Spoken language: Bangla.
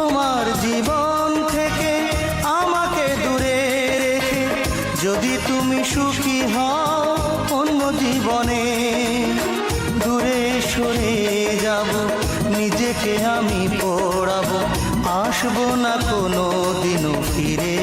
তোমার জীবন থেকে আমাকে দূরে রেখে, যদি তুমি সুখী হও অন্য জীবনে, দূরে সরে যাব, নিজেকে আমি পড়াবো, আসব না কোনো দিনও ফিরে।